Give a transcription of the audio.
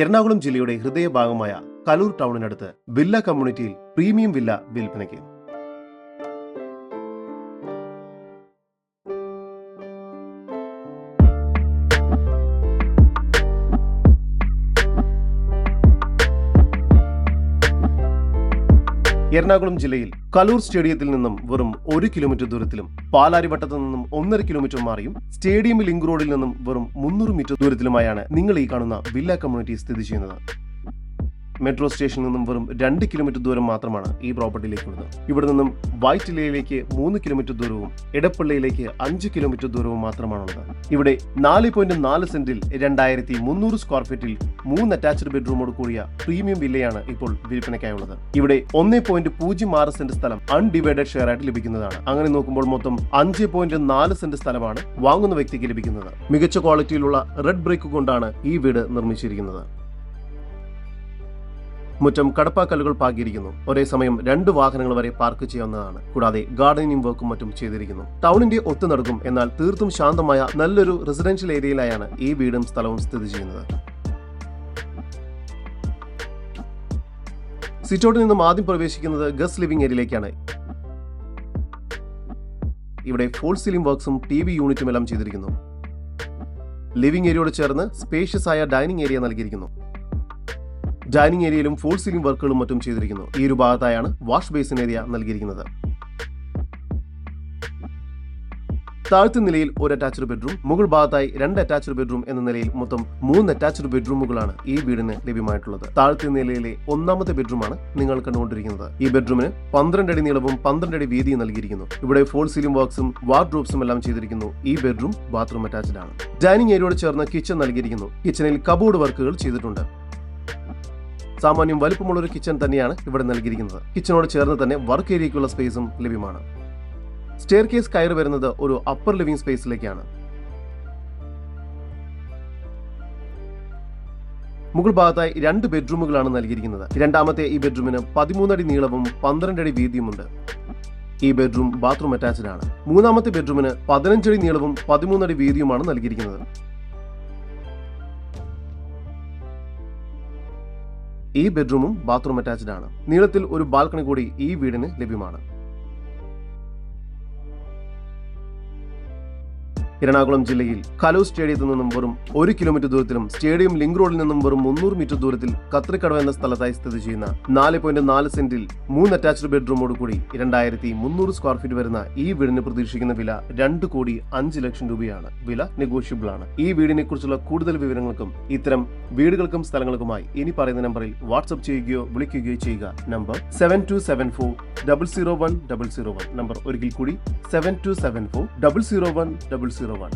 എറണാകുളം ജില്ലയുടെ ഹൃദയഭാഗമായ കലൂർ ടൗണിനടുത്ത് വില്ല കമ്മ്യൂണിറ്റിയിൽ പ്രീമിയം വില്ല വിൽപ്പനയ്ക്ക് എറണാകുളം ജില്ലയിൽ കലൂർ സ്റ്റേഡിയത്തിൽ നിന്നും വെറും ഒരു കിലോമീറ്റർ ദൂരത്തിലും പാലാരിവട്ടത്തു നിന്നും ഒന്നര കിലോമീറ്റർ മാറിയും സ്റ്റേഡിയം ലിങ്ക് റോഡിൽ നിന്നും വെറും മുന്നൂറ് മീറ്റർ ദൂരത്തിലുമായാണ് നിങ്ങൾ ഈ കാണുന്ന വില്ല കമ്മ്യൂണിറ്റി സ്ഥിതി ചെയ്യുന്നത്. മെട്രോ സ്റ്റേഷനിൽ നിന്നും വെറും രണ്ട് കിലോമീറ്റർ ദൂരം മാത്രമാണ് ഈ പ്രോപ്പർട്ടിയിലേക്കുള്ളത്. ഇവിടെ നിന്നും വൈറ്റിലയിലേക്ക് മൂന്ന് കിലോമീറ്റർ ദൂരവും ഇടപ്പള്ളിയിലേക്ക് അഞ്ച് കിലോമീറ്റർ ദൂരവും മാത്രമാണുള്ളത്. ഇവിടെ നാല് പോയിന്റ് നാല് സെന്റിൽ രണ്ടായിരത്തി മുന്നൂറ് സ്ക്വയർ ഫീറ്റിൽ മൂന്ന് അറ്റാച്ച്ഡ് ബെഡ്റൂമോട് കൂടിയ പ്രീമിയം വില്ലയാണ് ഇപ്പോൾ വിൽപ്പനയ്ക്കായുള്ളത്. ഇവിടെ ഒന്ന് പോയിന്റ് പൂജ്യം ആറ് സെന്റ് സ്ഥലം അൺഡിവൈഡഡ് ഷെയർ ആയിട്ട് ലഭിക്കുന്നതാണ്. അങ്ങനെ നോക്കുമ്പോൾ മൊത്തം അഞ്ച് പോയിന്റ് നാല് സെന്റ് സ്ഥലമാണ് വാങ്ങുന്ന വ്യക്തിക്ക് ലഭിക്കുന്നത്. മികച്ച ക്വാളിറ്റിയിലുള്ള റെഡ് ബ്രേക്ക് കൊണ്ടാണ് ഈ വീട് നിർമ്മിച്ചിരിക്കുന്നത്. മുറ്റം കടപ്പാക്കല്ലുകൾ പാകിയിരിക്കുന്നു. ഒരേ സമയം രണ്ട് വാഹനങ്ങൾ വരെ പാർക്ക് ചെയ്യാവുന്നതാണ്. കൂടാതെ ഗാർഡനിങ് വർക്കും മറ്റും ചെയ്തിരിക്കുന്നു. ടൗണിന്റെ ഒത്തുനടക്കും എന്നാൽ തീർത്തും ശാന്തമായ നല്ലൊരു റെസിഡൻഷ്യൽ ഏരിയയിലായാണ് ഈ വീടും സ്ഥലവും സ്ഥിതി ചെയ്യുന്നത്. സിറ്റോട്ടിൽ നിന്നും ആദ്യം പ്രവേശിക്കുന്നത് ഗസ്റ്റ് ലിവിംഗ് ഏരിയയിലേക്കാണ്. ഇവിടെ ഫോൾ സീലിംഗ് വർക്ക്സും ടി വി യൂണിറ്റും എല്ലാം ചെയ്തിരിക്കുന്നു. ലിവിംഗ് ഏരിയയോട് ചേർന്ന് സ്പേഷ്യസ് ആയ ഡൈനിങ് ഏരിയ നൽകിയിരിക്കുന്നു. ഡൈനിങ് ഏരിയയിലും ഫോൾ സീലിംഗ് വർക്കുകളും മറ്റും ചെയ്തിരിക്കുന്നു. ഈ ഒരു ഭാഗത്തായാണ് വാഷ് ബേസിൻ ഏരിയ നൽകിയിരിക്കുന്നത്. താഴ്ത്തു നിലയിൽ ഒരു അറ്റാച്ച്ഡ് ബെഡ്റൂം മുകൾ ഭാഗത്തായി രണ്ട് അറ്റാച്ച്ഡ് ബെഡ്റൂം എന്ന നിലയിൽ മൊത്തം മൂന്ന് അറ്റാച്ച്ഡ് ബെഡ്റൂമുകളാണ് ഈ വീടിന് ലഭ്യമായിട്ടുള്ളത്. താഴത്തെ നിലയിലെ ഒന്നാമത്തെ ബെഡ്റൂമാണ് നിങ്ങൾ കണ്ടുകൊണ്ടിരിക്കുന്നത്. ഈ ബെഡ്റൂമിന് പന്ത്രണ്ട് അടി നീളവും പന്ത്രണ്ട് അടി വീതിയും നൽകിയിരിക്കുന്നു. ഇവിടെ ഫോൾ സീലിംഗ് വർക്ക്സും വാർഡ്രോബ്സും എല്ലാം ചെയ്തിരിക്കുന്നു. ഈ ബെഡ്റൂം ബാത്റൂം അറ്റാച്ച്ഡ് ആണ്. ഡൈനിങ് ഏരിയയോട് ചേർന്ന് കിച്ചൺ നൽകിയിരിക്കുന്നു. കിച്ചണിൽ കബോർഡ് വർക്കുകൾ ചെയ്തിട്ടുണ്ട്. സാമാന്യം വലുപ്പമുള്ള ഒരു കിച്ചൺ തന്നെയാണ് ഇവിടെ നൽകിയിരിക്കുന്നത്. കിച്ചണോട് ചേർന്ന് തന്നെ വർക്ക് ഏരിയയ്ക്കുള്ള സ്പേസും ലഭ്യമാണ്. സ്റ്റെയർ കേസ് കയറി വരുന്നത് ഒരു അപ്പർ ലിവിംഗ് സ്പേസിലേക്കാണ് മുകൾ ഭാഗത്തായി രണ്ട് ബെഡ്റൂമുകളാണ് നൽകിയിരിക്കുന്നത്. രണ്ടാമത്തെ ഈ ബെഡ്റൂമിന് പതിമൂന്നടി നീളവും പന്ത്രണ്ട് അടി വീതിയുമുണ്ട്. ഈ ബെഡ്റൂം ബാത്റൂം അറ്റാച്ച്ഡ് ആണ്. മൂന്നാമത്തെ ബെഡ്റൂമിന് പതിനഞ്ചടി നീളവും പതിമൂന്നടി വീതിയുമാണ് നൽകിയിരിക്കുന്നത്. ഈ ബെഡ്റൂമും ബാത്റൂം അറ്റാച്ച്ഡ് ആണ്. നീളത്തിൽ ഒരു ബാൽക്കണി കൂടി ഈ വീടിന് ലഭ്യമാണ്. എറണാകുളം ജില്ലയിൽ കലൂർ സ്റ്റേഡിയത്തിൽ നിന്നും വെറും ഒരു കിലോമീറ്റർ ദൂരത്തിലും സ്റ്റേഡിയം ലിങ്ക് റോഡിൽ നിന്നും വെറും മുന്നൂറ് മീറ്റർ ദൂരത്തിൽ കത്രിക്കടവ് എന്ന സ്ഥലത്തായി സ്ഥിതി ചെയ്യുന്ന നാല് പോയിന്റ് നാല് സെന്റിൽ മൂന്ന് അറ്റാച്ച്ഡ് ബെഡ്റൂമോട് കൂടി രണ്ടായിരത്തി മുന്നൂറ് സ്ക്വയർ ഫീറ്റ് വരുന്ന ഈ വീടിന് പ്രതീക്ഷിക്കുന്ന വില രണ്ട് കോടി അഞ്ച് ലക്ഷം രൂപയാണ്. വില നെഗോഷ്യബിൾ ആണ്. ഈ വീടിനെ കുറിച്ചുള്ള കൂടുതൽ വിവരങ്ങൾക്കും ഇത്തരം വീടുകൾക്കും സ്ഥലങ്ങൾക്കുമായി ഇനി പറയുന്ന നമ്പറിൽ വാട്സ്ആപ്പ് ചെയ്യുകയോ വിളിക്കുകയോ ചെയ്യുക. Number seven two seven four double zero one double zero one number ഒരിക്കൽ കൂടി seven two seven four double zero one double zero one